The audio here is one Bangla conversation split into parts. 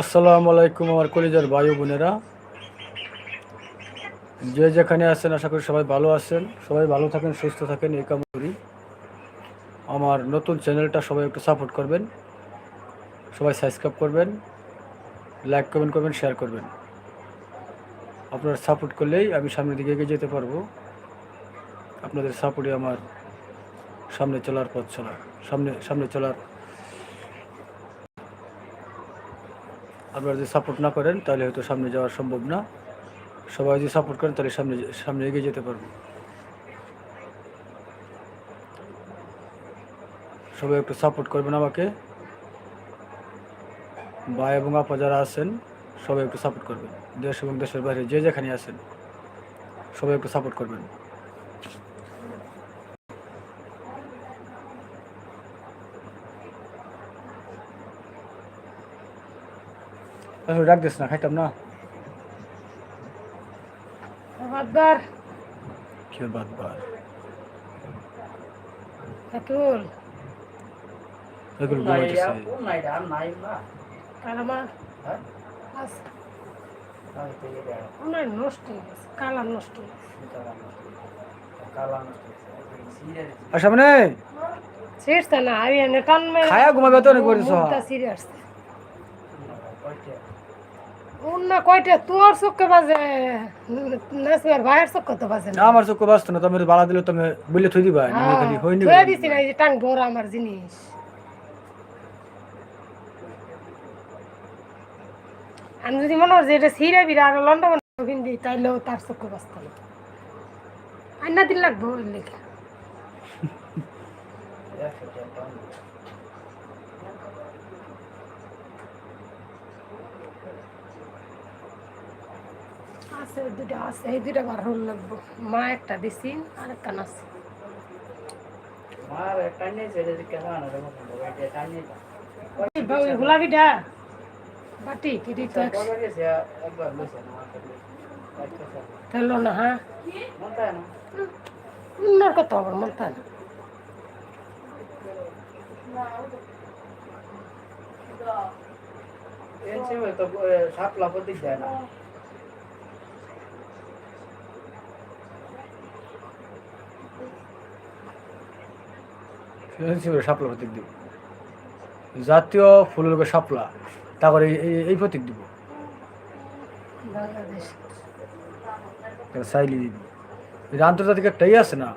আসসালামু আলাইকুম আমার কলিজার ভাই বোনেরা। যে যেখানে আছেন, আশা করি সবাই ভালো আছেন। সবাই ভালো থাকেন, সুস্থ থাকেন, এই কামনা করি আমার নতুন চ্যানেলটা সবাই একটু সাপোর্ট করবেন। সবাই সাবস্ক্রাইব করবেন, লাইক কমেন্ট করবেন, শেয়ার করবেন। আপনারা সাপোর্ট করলেই আমি সামনের দিকে এগিয়ে যেতে পারব। আপনাদের সাপোর্টে আমার সামনে চলার পথ চলা, সামনে সামনে চলার আপনারা যদি সাপোর্ট না করেন, তাহলে হয়তো সামনে যাওয়া সম্ভব না। সবাই যদি সাপোর্ট করেন, তাহলে সামনে সামনে এগিয়ে যেতে পারব। সবাই একটু সাপোর্ট করবেন আমাকে। ভাই এবং আপা যারা আছেন, সবাই একটু সাপোর্ট করবেন। দেশ এবং দেশের বাইরে যে যেখানে আছেন, সবাই একটু সাপোর্ট করবেন। ডাক দিস না খাইতাম না। আবার কি বাদ বার কাতুল এগুলো ঘুমাইতেছে কালামা। আস। ওনার নষ্ট হয়ে গেছে কালাম নষ্ট হয়ে গেছে। আর সামনে ছিড়ছে না আর এনে টান মেরে খায়া ঘুমাবে তো মুখটা ছিঁড়ে আসছে উন্না কয়টা? তোর চোখে বাজে নাসিবার ভাইয়ের চোখে তো বাজে না। আমার চোখ বাঁচতো না তুমি বালা দিলে তুমি বললে থই দিবা আমি খালি হইনি ধরে দিছি না এই যে বড় আমার জিনিস। আমি যদি মনে হয় যে এটা ছিঁড়ে বিরা আর লন্ডন কিনবি তাইলেও তার চোখে বাঁচত না। আইনা দিন লাগবো লেখা আছে ওই দুটা আছে এই দুটা বার হল লাগবো মা একটা দিছি আর একটা আছে গোলাপিটা বাটি কিটি তো তেলো না হ্যাঁ উন্নর কত আবার মনতা না সাপলা প্রতীক দেয় না। সাপলা প্রতীক দিব। জাতীয় ফুল উপর সাপলা তারপরে এই- প্রতীক দিব। সাইলি দিব। এটা আন্তর্জাতিক একটাই আছে না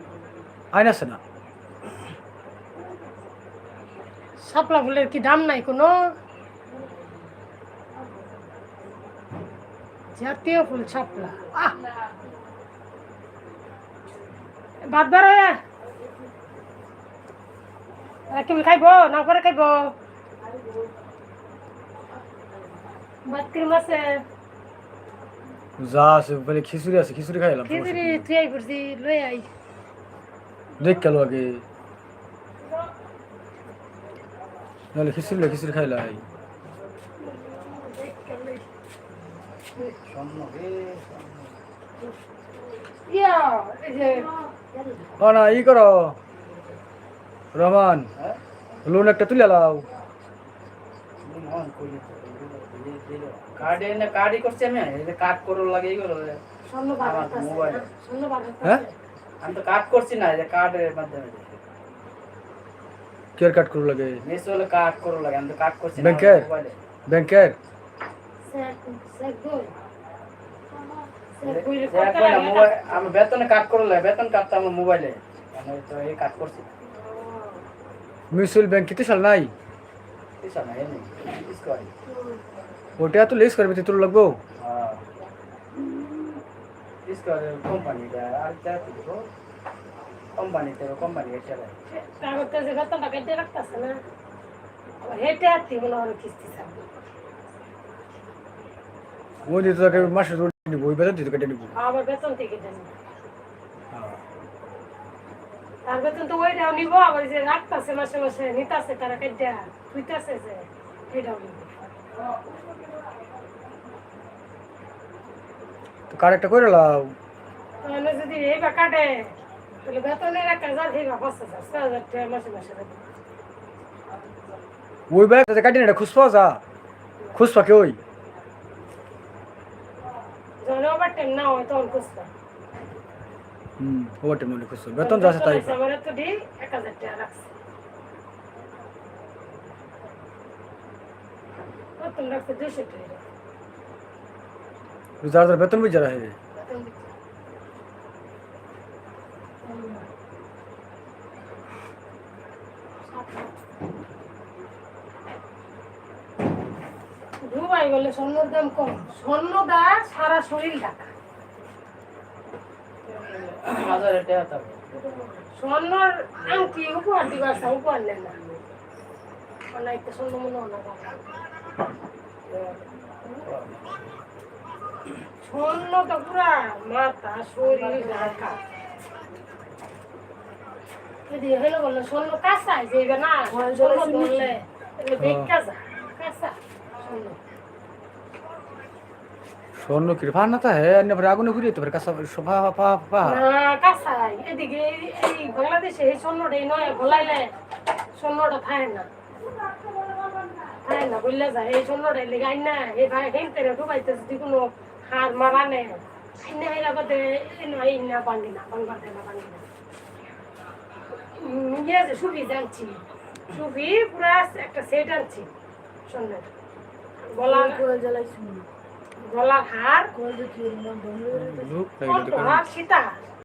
আইন আছে না? শাপলা ফুলের কি দাম নাই কোনো? জাতীয় ফুল শাপলা। বাদ বার কেমন খাইব? না করে খাইব। ভাত ক্রিম আছে? যা আছে বলে খিচুড়ি আছে খিচুড়ি খাইলাম খিচুড়ি তুই আই করছি লই আই। দেখ গেল আগে। নাহলে খিচুড়ি লই খিচুড়ি ইয়া ও না ই করো। রহমান হ্যাঁ লোন একটা তুলে লাও কার্ড এনে কার্ডই করছি আমি। এই যে কার্ড করো লাগে এইগুলো স্বর্ণ আমার বাগান আছে মোবাইল। হ্যাঁ? আমি তো কার্ড করছি না এই কার্ডের মাধ্যমে। কেয়ার কাট করু লাগে? করো লাগে আমি তো কার্ড করছি না ব্যাংকের? আমি বেতনে কার্ড করো লাগে বেতন আমার মোবাইলে আমি তো এই কার্ড করছি মিউচুয়াল ব্যাংক কিতে সাল নাই? ওটা তো লেস করবে তোর লাগবো? হ্যাঁ। মাসে তোর বেতন দিতে কেটে নিব। বেতন থেকে দেন। বেতন তো ওইটাও নিব আবার যে রাখতেছে মাসে মাসে নিতাছে তারা কেটে তুইতাছে যে এটাও নিব। তো করে লাও। তাহলে যদি এই বা কাটে তাহলে বেতনের এক হাজার এই পাঁচ হাজার ছয় হাজার টাকা মাসে মাসে ওই ব্যাগ কাটি না খুশ পাওয়া যা। খুশ পাকে ওই? ওভার টাইম না হয় তখন খুঁজবা হুম ওভার টাইম খুশ বেতন যা তাই। যার যার বেতন বুঝে রাখে। দুবাই গেলে স্বর্ণর দাম কম। স্বর্ণ দা সারা শরীর ঢাকা। হাজার টাকা থাকবে স্বর্ণর আংটি উপহার দিবা আসা উপহার নেন না। অনেক স্বর্ণ মনে হয় না স্বর্ণ তো পুরা মাথা শরীর ঢাকা। যদি হলো বলল স্বর্ণ কাঁচা যাইবে না স্বর্ণ ধরলে কাঁচা স্বর্ণ স্বর্ণ কি ভার না তা হে অন্য পরে আগুনে ঘুরিয়ে তো কাঁচা সোফা পা পা না কাঁচাই এদিকে এই- এই বাংলাদেশে এই নয় গলাইলে স্বর্ণটা থাকে না। থাকে না বললে যায় এই স্বর্ণটা লেগে না এই ভাই হেনতে ডুবাইতে যদি কোনো হার মারা নে। আইন না এরা বাদে এই নয় না বান্ধি না বাংলা দেয় না বান্ধি না। ইয়ে আছে সুফি জানছি সুফি পুরা একটা সেট আনছি স্বর্ণের। গলার গলার হার হার সীতা